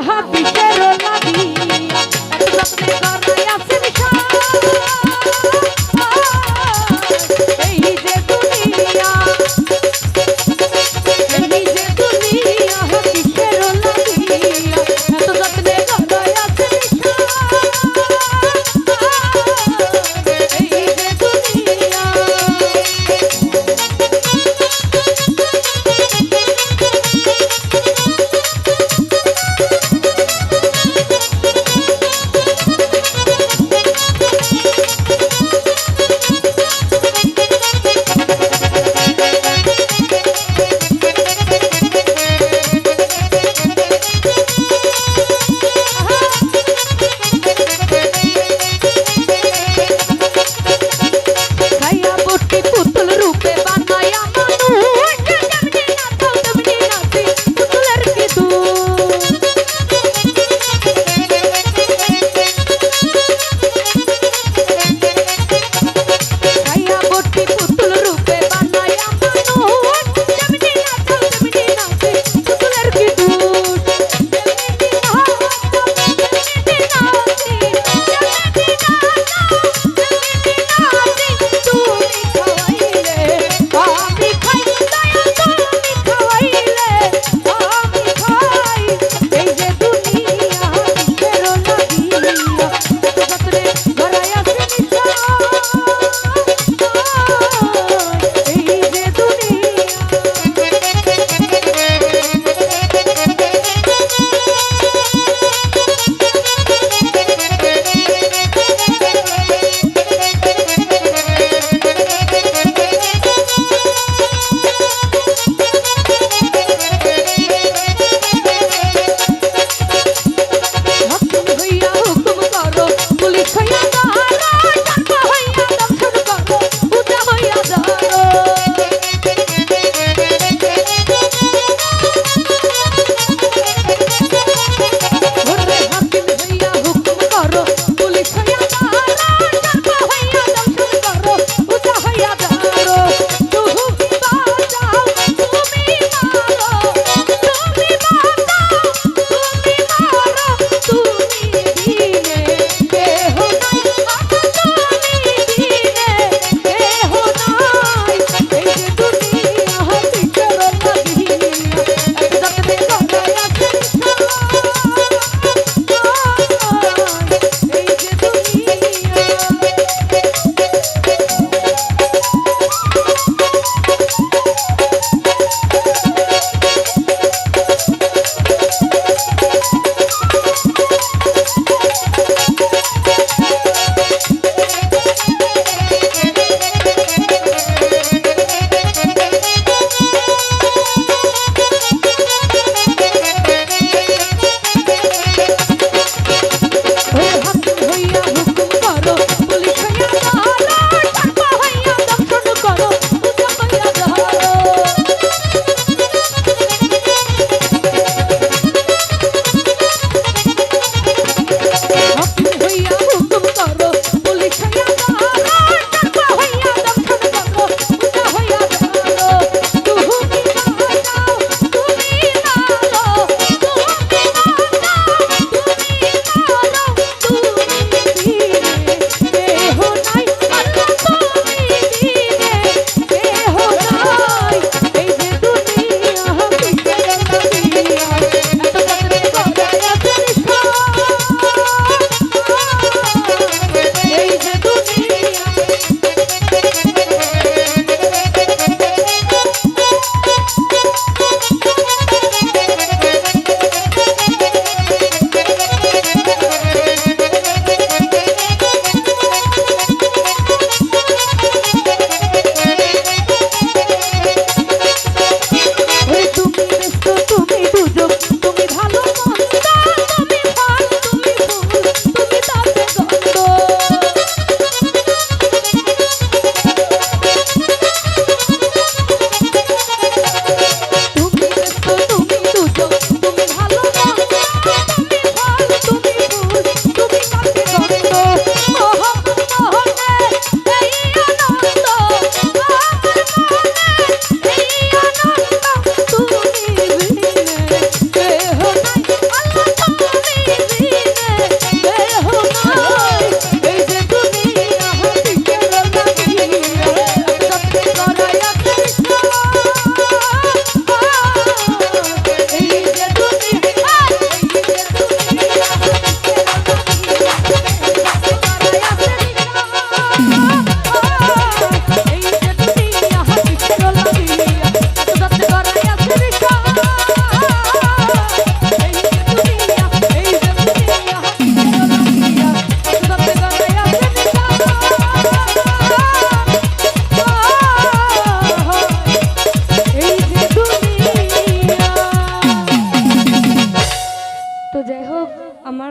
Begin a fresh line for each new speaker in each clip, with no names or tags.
আহা কিসের লাগিয়া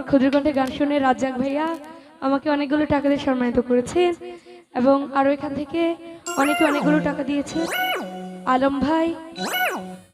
ক্ষুদ্রকণ্ঠে গান শুনে রাজ্জাক ভাইয়া আমাকে অনেকগুলো টাকা দিয়ে সম্মানিত করেছেন এবং আরও এখান থেকে অনেকে অনেকগুলো টাকা দিয়েছে। আলম ভাই